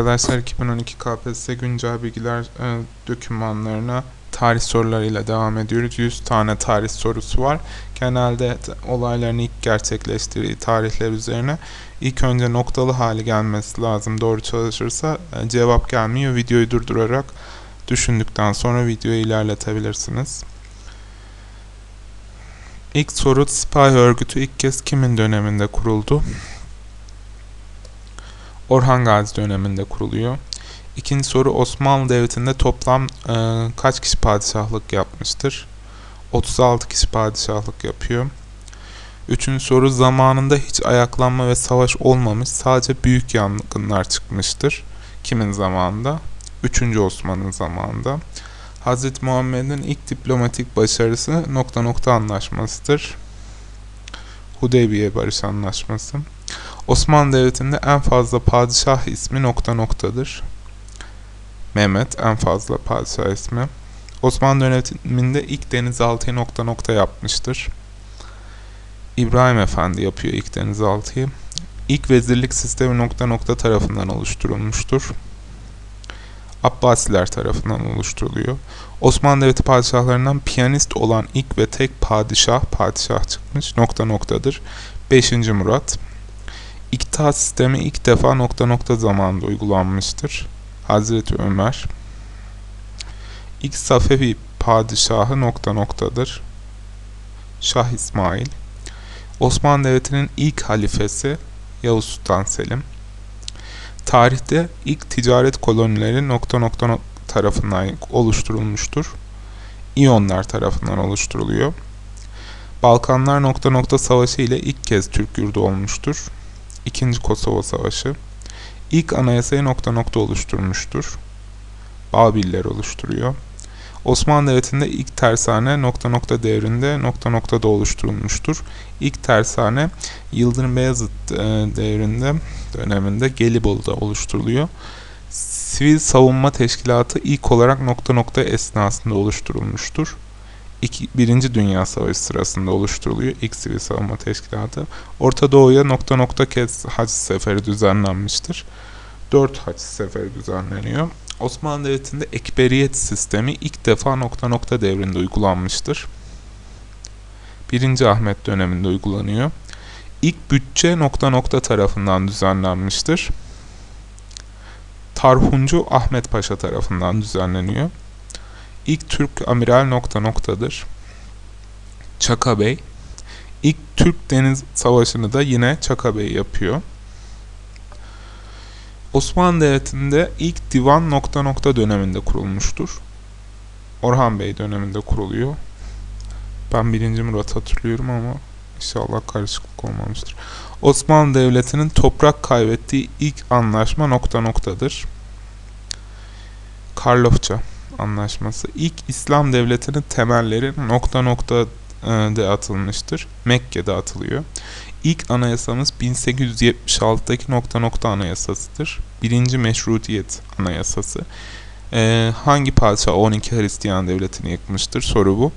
Arkadaşlar 2012 KPSS güncel bilgiler e, dokümanlarına tarih sorularıyla devam ediyoruz. 100 tane tarih sorusu var. Genelde olayların ilk gerçekleştiği tarihler üzerine ilk önce noktalı hali gelmesi lazım. Doğru çalışırsa e, cevap gelmiyor. Videoyu durdurarak düşündükten sonra videoyu ilerletebilirsiniz. İlk soru Sipahi örgütü ilk kez kimin döneminde kuruldu? Orhan Gazi döneminde kuruluyor. İkinci soru Osmanlı Devleti'nde toplam e, kaç kişi padişahlık yapmıştır? 36 kişi padişahlık yapıyor. Üçüncü soru zamanında hiç ayaklanma ve savaş olmamış sadece büyük yangınlar çıkmıştır. Kimin zamanında? Üçüncü Osman'ın zamanında. Hazreti Muhammed'in ilk diplomatik başarısı nokta nokta anlaşmasıdır. Hudeybiye Barış Anlaşması. Osmanlı Devleti'nde en fazla padişah ismi nokta noktadır. Mehmet en fazla padişah ismi. Osmanlı döneminde ilk denizaltıyı nokta nokta yapmıştır. İbrahim Efendi yapıyor ilk denizaltıyı. İlk vezirlik sistemi nokta nokta tarafından oluşturulmuştur. Abbasiler tarafından oluşturuluyor. Osmanlı Devleti padişahlarından piyanist olan ilk ve tek padişah, padişah çıkmış nokta noktadır. 5. Murat. İktidat sistemi ilk defa nokta nokta zamanında uygulanmıştır. Hazreti Ömer. İlk Safevi padişahı nokta noktadır. Şah İsmail. Osmanlı Devleti'nin ilk halifesi Yavuz Sultan Selim. Tarihte ilk ticaret kolonileri nokta nokta nok- tarafından oluşturulmuştur. İyonlar tarafından oluşturuluyor. Balkanlar nokta nokta savaşı ile ilk kez Türk yurdu olmuştur. İkinci Kosova Savaşı. İlk anayasayı nokta nokta oluşturmuştur. Babiller oluşturuyor. Osmanlı Devleti'nde ilk tersane nokta nokta devrinde nokta nokta da oluşturulmuştur. İlk tersane Yıldırım Beyazıt e, devrinde döneminde Gelibolu'da oluşturuluyor. Sivil Savunma Teşkilatı ilk olarak nokta nokta esnasında oluşturulmuştur. İki, Birinci Dünya Savaşı sırasında oluşturuluyor ilk Sivil Savunma Teşkilatı. Orta Doğu'ya nokta nokta kez hac seferi düzenlenmiştir. Dört hac seferi düzenleniyor. Osmanlı Devleti'nde ekberiyet sistemi ilk defa nokta nokta devrinde uygulanmıştır. Birinci Ahmet döneminde uygulanıyor. İlk bütçe nokta nokta tarafından düzenlenmiştir. Tarhuncu Ahmet Paşa tarafından düzenleniyor. İlk Türk amiral nokta noktadır. Çaka Bey. İlk Türk Deniz Savaşı'nı da yine Çaka Bey yapıyor. Osmanlı Devleti'nde ilk divan nokta nokta döneminde kurulmuştur. Orhan Bey döneminde kuruluyor. Ben 1. Murat hatırlıyorum ama inşallah karışıklık olmamıştır. Osmanlı Devleti'nin toprak kaybettiği ilk anlaşma nokta noktadır. Karlofça Anlaşması. İlk İslam Devleti'nin temelleri nokta nokta e, de atılmıştır. Mekke'de atılıyor. İlk anayasamız 1876'daki nokta nokta anayasasıdır. Birinci Meşrutiyet Anayasası. E, hangi padişah 12 Hristiyan devletini yıkmıştır? Soru bu.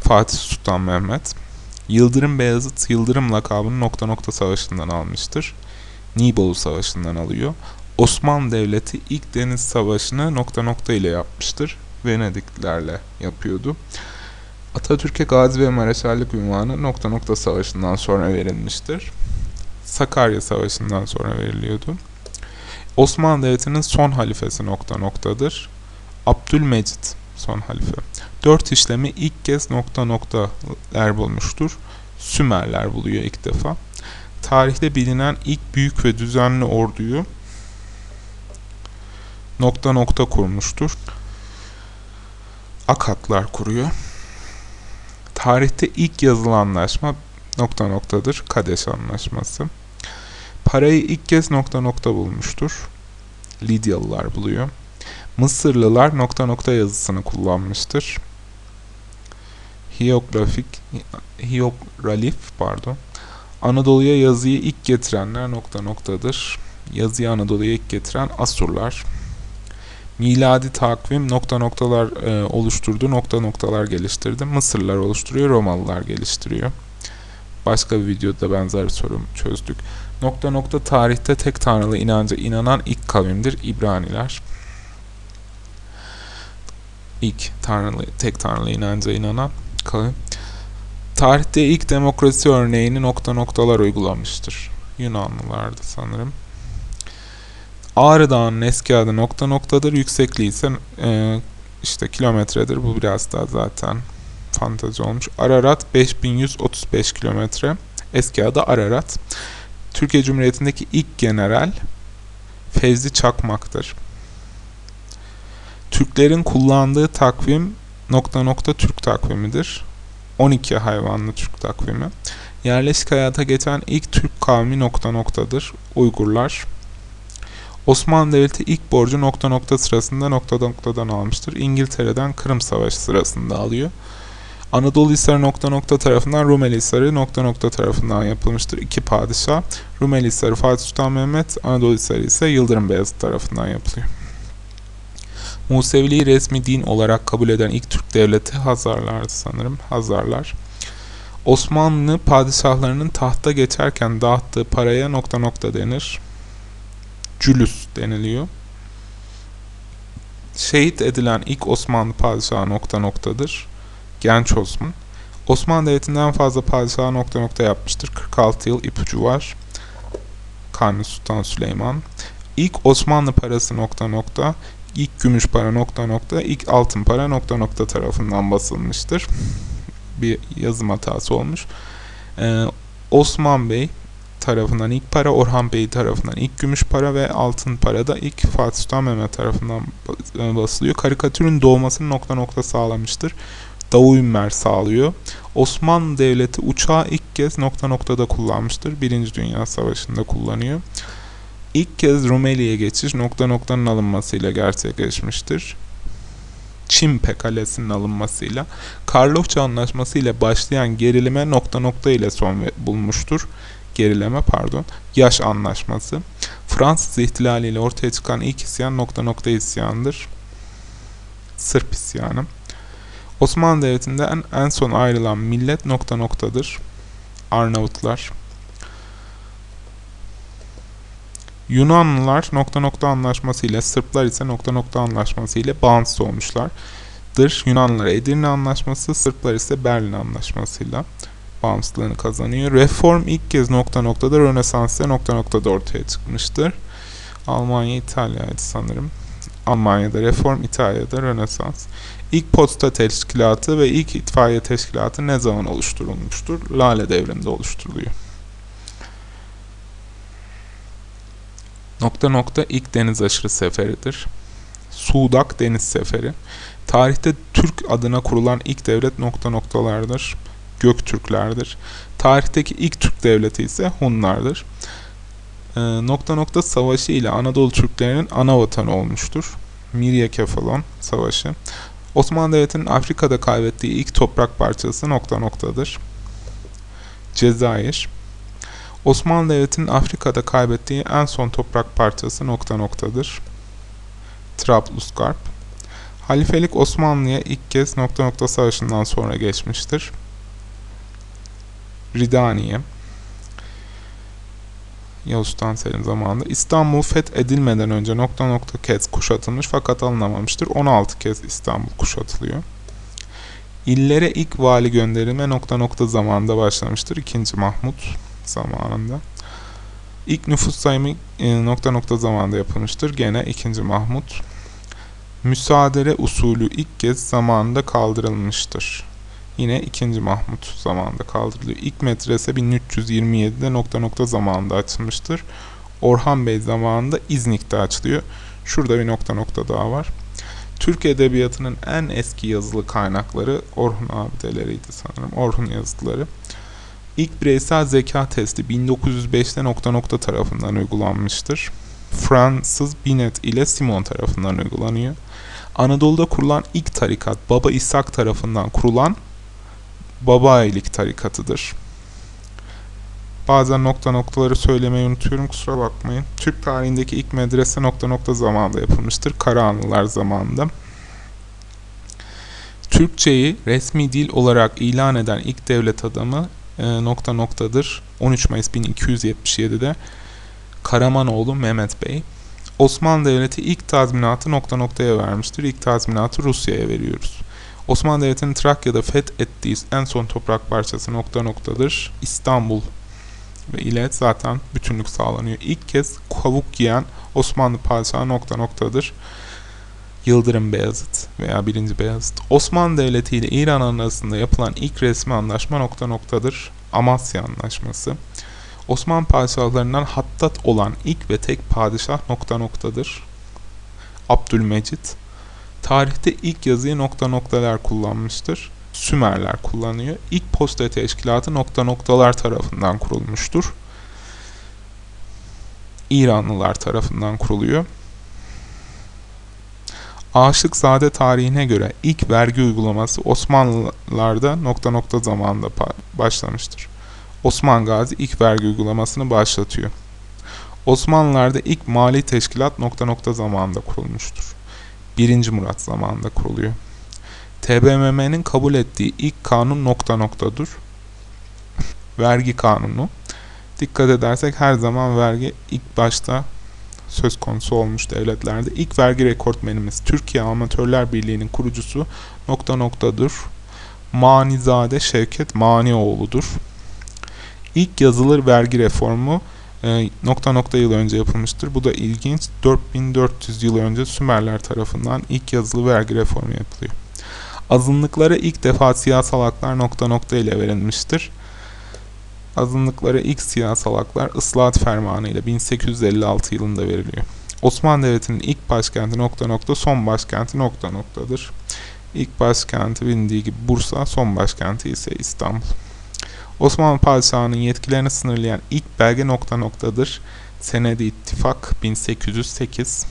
Fatih Sultan Mehmet. Yıldırım Beyazıt Yıldırım lakabını nokta nokta savaşından almıştır. Nibolu Savaşı'ndan alıyor. Osmanlı Devleti ilk deniz savaşını nokta nokta ile yapmıştır. Venediklerle yapıyordu. Atatürk'e Gazi ve Mareşallik ünvanı nokta nokta savaşından sonra verilmiştir. Sakarya Savaşı'ndan sonra veriliyordu. Osmanlı Devleti'nin son halifesi nokta noktadır. Abdülmecit son halife. Dört işlemi ilk kez nokta noktalar bulmuştur. Sümerler buluyor ilk defa. Tarihte bilinen ilk büyük ve düzenli orduyu nokta nokta kurmuştur. Akatlar kuruyor. Tarihte ilk yazılı anlaşma nokta noktadır. Kadeş Anlaşması. Parayı ilk kez nokta nokta bulmuştur. Lidyalılar buluyor. Mısırlılar nokta nokta yazısını kullanmıştır. Hieroglifik, hieroglif pardon. Anadolu'ya yazıyı ilk getirenler nokta noktadır. Yazıyı Anadolu'ya ilk getiren Asurlar. Miladi takvim nokta noktalar e, oluşturdu, nokta noktalar geliştirdi. Mısırlılar oluşturuyor, Romalılar geliştiriyor. Başka bir videoda benzer soru çözdük. Nokta nokta tarihte tek tanrılı inanca inanan ilk kavimdir İbraniler. İlk tanrılı, tek tanrılı inanca inanan kavim. Tarihte ilk demokrasi örneğini nokta noktalar uygulamıştır. Yunanlılardı sanırım. Ağrı Dağı'nın eski adı nokta noktadır. Yüksekliği ise e, işte kilometredir. Bu biraz daha zaten fantazi olmuş. Ararat 5135 kilometre. Eski adı Ararat. Türkiye Cumhuriyeti'ndeki ilk general Fevzi Çakmak'tır. Türklerin kullandığı takvim nokta nokta Türk takvimidir. 12 hayvanlı Türk takvimi. Yerleşik hayata geçen ilk Türk kavmi nokta noktadır. Uygurlar. Osmanlı Devleti ilk borcu nokta nokta sırasında nokta noktadan almıştır. İngiltere'den Kırım Savaşı sırasında alıyor. Anadolu Hisarı nokta nokta tarafından Rumeli Hisarı nokta nokta tarafından yapılmıştır. İki padişah. Rumeli Hisarı Fatih Sultan Mehmet, Anadolu Hisarı ise Yıldırım Beyazıt tarafından yapılıyor. Museviliği resmi din olarak kabul eden ilk Türk devleti Hazarlardı sanırım. Hazarlar. Osmanlı padişahlarının tahta geçerken dağıttığı paraya nokta nokta denir. Cülüs deniliyor. Şehit edilen ilk Osmanlı padişahı nokta noktadır. Genç Osman. Osmanlı Devleti'nden fazla padişahı nokta nokta yapmıştır. 46 yıl ipucu var. Kanuni Sultan Süleyman. İlk Osmanlı parası nokta nokta, ilk gümüş para nokta nokta, ilk altın para nokta nokta tarafından basılmıştır. Bir yazım hatası olmuş. Ee, Osman Bey tarafından ilk para, Orhan Bey tarafından ilk gümüş para ve altın para da ilk Fatih Sultan Mehmet tarafından basılıyor. Karikatürün doğmasını nokta nokta sağlamıştır. Davul Ünmer sağlıyor. Osmanlı Devleti uçağı ilk kez nokta noktada kullanmıştır. Birinci Dünya Savaşı'nda kullanıyor. İlk kez Rumeli'ye geçiş nokta noktanın alınmasıyla gerçekleşmiştir. Çimpe Kalesi'nin alınmasıyla Karlofça Anlaşması ile başlayan gerilime nokta nokta ile son bulmuştur. Gerileme pardon. Yaş Anlaşması. Fransız ihtilali ile ortaya çıkan ilk isyan nokta nokta isyandır. Sırp isyanı. Osmanlı Devleti'nden en son ayrılan millet nokta noktadır. Arnavutlar. Yunanlılar nokta nokta anlaşması ile Sırplar ise nokta nokta anlaşması ile bağımsız olmuşlardır. Yunanlılar Edirne Anlaşması, Sırplar ise Berlin Anlaşması'yla bağımsızlığını kazanıyor. Reform ilk kez nokta noktada Rönesans'ta nokta noktada ortaya çıkmıştır. Almanya, İtalya'ydı sanırım. Almanya'da reform, İtalya'da Rönesans. İlk posta teşkilatı ve ilk itfaiye teşkilatı ne zaman oluşturulmuştur? Lale devrinde oluşturuluyor. Nokta nokta ilk deniz aşırı seferidir. Sudak deniz seferi. Tarihte Türk adına kurulan ilk devlet nokta noktalardır. Göktürklerdir. Tarihteki ilk Türk devleti ise Hunlardır. E, nokta nokta savaşı ile Anadolu Türklerinin ana vatanı olmuştur. Mirya Kefalon Savaşı. Osmanlı Devleti'nin Afrika'da kaybettiği ilk toprak parçası nokta noktadır. Cezayir. Osmanlı Devleti'nin Afrika'da kaybettiği en son toprak parçası nokta noktadır. Trablusgarp. Halifelik Osmanlı'ya ilk kez nokta nokta savaşından sonra geçmiştir. Ridaniye. Yavuz Sultan Selim zamanında İstanbul fethedilmeden önce nokta nokta kez kuşatılmış fakat alınamamıştır. 16 kez İstanbul kuşatılıyor. İllere ilk vali gönderilme nokta nokta zamanında başlamıştır. 2. Mahmut zamanında. İlk nüfus sayımı e, nokta nokta zamanında yapılmıştır. Gene 2. Mahmut. Müsaadele usulü ilk kez zamanında kaldırılmıştır. Yine 2. Mahmut zamanında kaldırılıyor. İlk medrese 1327'de nokta nokta zamanında açılmıştır. Orhan Bey zamanında İznik'te açılıyor. Şurada bir nokta nokta daha var. Türk Edebiyatı'nın en eski yazılı kaynakları Orhun abideleriydi sanırım. Orhun yazıtları. İlk bireysel zeka testi 1905'te nokta nokta tarafından uygulanmıştır. Fransız Binet ile Simon tarafından uygulanıyor. Anadolu'da kurulan ilk tarikat Baba İshak tarafından kurulan Baba Aylik tarikatıdır. Bazen nokta noktaları söylemeyi unutuyorum kusura bakmayın. Türk tarihindeki ilk medrese nokta nokta zamanında yapılmıştır. Karahanlılar zamanında. Türkçeyi resmi dil olarak ilan eden ilk devlet adamı e, nokta noktadır. 13 Mayıs 1277'de Karamanoğlu Mehmet Bey. Osmanlı Devleti ilk tazminatı nokta noktaya vermiştir. İlk tazminatı Rusya'ya veriyoruz. Osmanlı Devleti'nin Trakya'da fethettiği en son toprak parçası nokta noktadır. İstanbul ve ile zaten bütünlük sağlanıyor. İlk kez kavuk giyen Osmanlı padişahı nokta noktadır. Yıldırım Beyazıt veya 1. Beyazıt. Osmanlı Devleti ile İran arasında yapılan ilk resmi anlaşma nokta noktadır. Amasya Anlaşması. Osmanlı padişahlarından hattat olan ilk ve tek padişah nokta noktadır. Abdülmecit. Tarihte ilk yazıyı nokta noktalar kullanmıştır. Sümerler kullanıyor. İlk posta teşkilatı nokta noktalar tarafından kurulmuştur. İranlılar tarafından kuruluyor. Aşıkzade tarihine göre ilk vergi uygulaması Osmanlılarda nokta nokta zamanında başlamıştır. Osman Gazi ilk vergi uygulamasını başlatıyor. Osmanlılarda ilk mali teşkilat nokta nokta zamanında kurulmuştur. 1. Murat zamanında kuruluyor. TBMM'nin kabul ettiği ilk kanun nokta noktadır. Vergi kanunu. Dikkat edersek her zaman vergi ilk başta söz konusu olmuş devletlerde. İlk vergi rekortmenimiz Türkiye Amatörler Birliği'nin kurucusu nokta noktadır. Manizade Şevket Manioğlu'dur. İlk yazılır vergi reformu e, nokta nokta yıl önce yapılmıştır. Bu da ilginç. 4400 yıl önce Sümerler tarafından ilk yazılı vergi reformu yapılıyor. Azınlıklara ilk defa siyasal haklar nokta nokta ile verilmiştir. Azınlıklara ilk siyasal haklar ıslahat fermanı ile 1856 yılında veriliyor. Osmanlı Devleti'nin ilk başkenti nokta nokta son başkenti nokta noktadır. İlk başkenti bilindiği gibi Bursa, son başkenti ise İstanbul. Osmanlı Padişahı'nın yetkilerini sınırlayan ilk belge nokta noktadır. Senedi İttifak 1808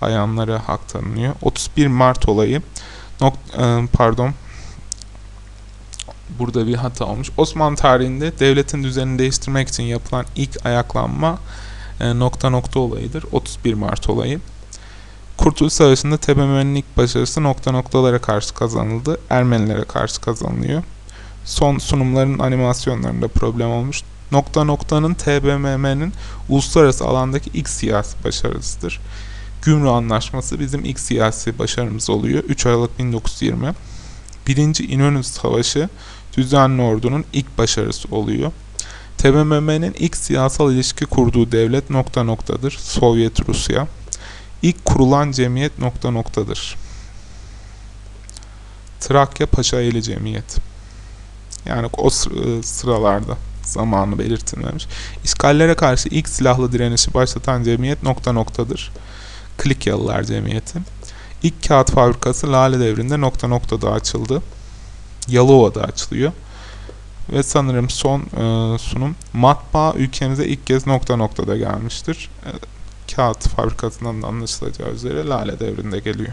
ayanlara hak tanınıyor. 31 Mart olayı nok e, pardon burada bir hata olmuş. Osmanlı tarihinde devletin düzenini değiştirmek için yapılan ilk ayaklanma e, nokta nokta olayıdır. 31 Mart olayı. Kurtuluş Savaşı'nda ilk başarısı nokta noktalara karşı kazanıldı. Ermenilere karşı kazanılıyor son sunumların animasyonlarında problem olmuş. Nokta noktanın TBMM'nin uluslararası alandaki ilk siyasi başarısıdır. Gümrük Anlaşması bizim ilk siyasi başarımız oluyor. 3 Aralık 1920. Birinci İnönü Savaşı düzenli ordunun ilk başarısı oluyor. TBMM'nin ilk siyasal ilişki kurduğu devlet nokta noktadır. Sovyet Rusya. İlk kurulan cemiyet nokta noktadır. Trakya Paşaeli Cemiyeti. Yani o e, sıralarda zamanı belirtilmemiş. İşgallere karşı ilk silahlı direnişi başlatan cemiyet nokta noktadır. Klikyalılar Cemiyeti. İlk kağıt fabrikası Lale Devri'nde nokta noktada açıldı. Yalova'da açılıyor. Ve sanırım son e, sunum matbaa ülkemize ilk kez nokta noktada gelmiştir. E, kağıt fabrikasından da anlaşılacağı üzere Lale Devri'nde geliyor.